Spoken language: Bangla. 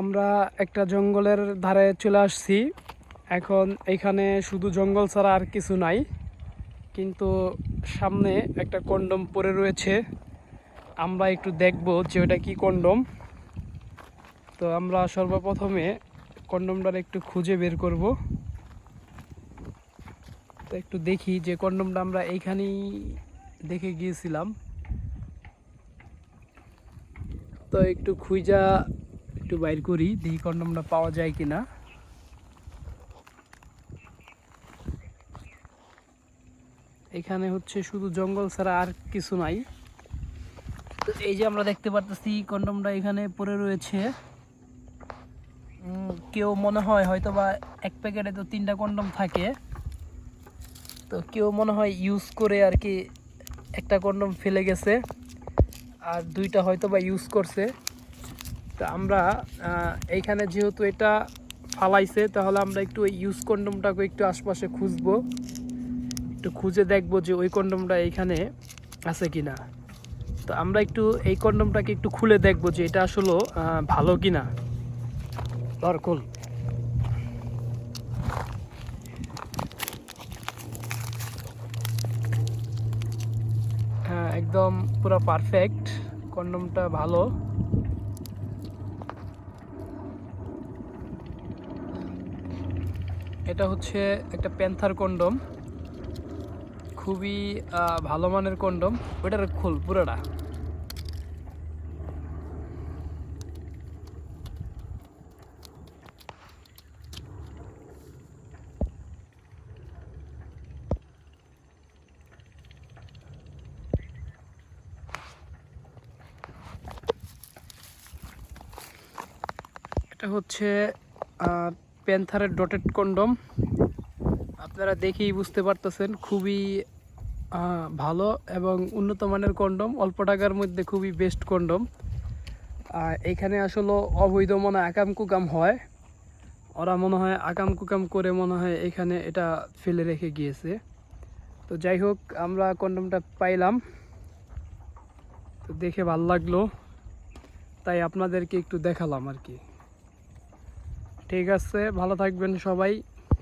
আমরা একটা জঙ্গলের ধারে চলে আসছি। এখন এখানে শুধু জঙ্গল ছাড়া আর কিছু নাই, কিন্তু সামনে একটা কন্ডম পড়ে রয়েছে। আমরা একটু দেখব যে ওটা কি কন্ডম। তো আমরা সর্বপ্রথমে কন্ডমটার একটু খুঁজে বের করব। তো একটু দেখি যে কন্ডমটা আমরা এইখানেই দেখে গিয়েছিলাম। তো একটু খুঁজা একটু বাইর করি, দেখি কন্ডমটা পাওয়া যায় কিনা। এখানে হচ্ছে শুধু জঙ্গল ছাড়া আর কিছু নাই। তো এই যে আমরা দেখতে পারতেছি, কন্ডমটা এখানে পড়ে রয়েছে। কেউ মনে হয় হয়তো বা এক প্যাকেটে তো তিনটা কন্ডম থাকে। তো কেউ মনে হয় ইউজ করে আর কি একটা কন্ডম ফেলে গেছে। আর দুইটা হয়তো বা ইউজ করছে। তো আমরা এইখানে যেহেতু এটা ফালাইছে, তাহলে আমরা একটু ওই ইউজ কন্ডমটাকে একটু আশপাশে খুঁজবো। একটু খুঁজে দেখব যে ওই কন্ডমটা এইখানে আছে কি না তো আমরা একটু এই কন্ডমটাকে একটু খুলে দেখব যে এটা আসলে ভালো কিনা। ধর খোল হ্যাঁ একদম পুরো পারফেক্ট কন্ডমটা ভালো। এটা হচ্ছে একটা প্যান্থার কন্ডম। খুবই ভালো মানের কন্ডম। ওইটার খোল পুরোটা। এটা হচ্ছে প্যান্থারের ডটেড কন্ডম। আপনারা দেখেই বুঝতে পারতেছেন, খুবই ভালো এবং উন্নত মানের কন্ডম, অল্প টাকার মধ্যে খুবই বেস্ট কন্ডম। এখানে আসলে অবৈধ মনে আকাম কুকাম হয়। ওরা মনে হয় আকাম কুকাম করে মনে হয় এখানে এটা ফেলে রেখে গিয়েছে। তো যাই হোক, আমরা কন্ডমটা পাইলাম। তো দেখে ভালো লাগল। তাই আপনাদেরকে একটু দেখালাম আর কি। ঠিক আছে ভালো থাকবেন সবাই।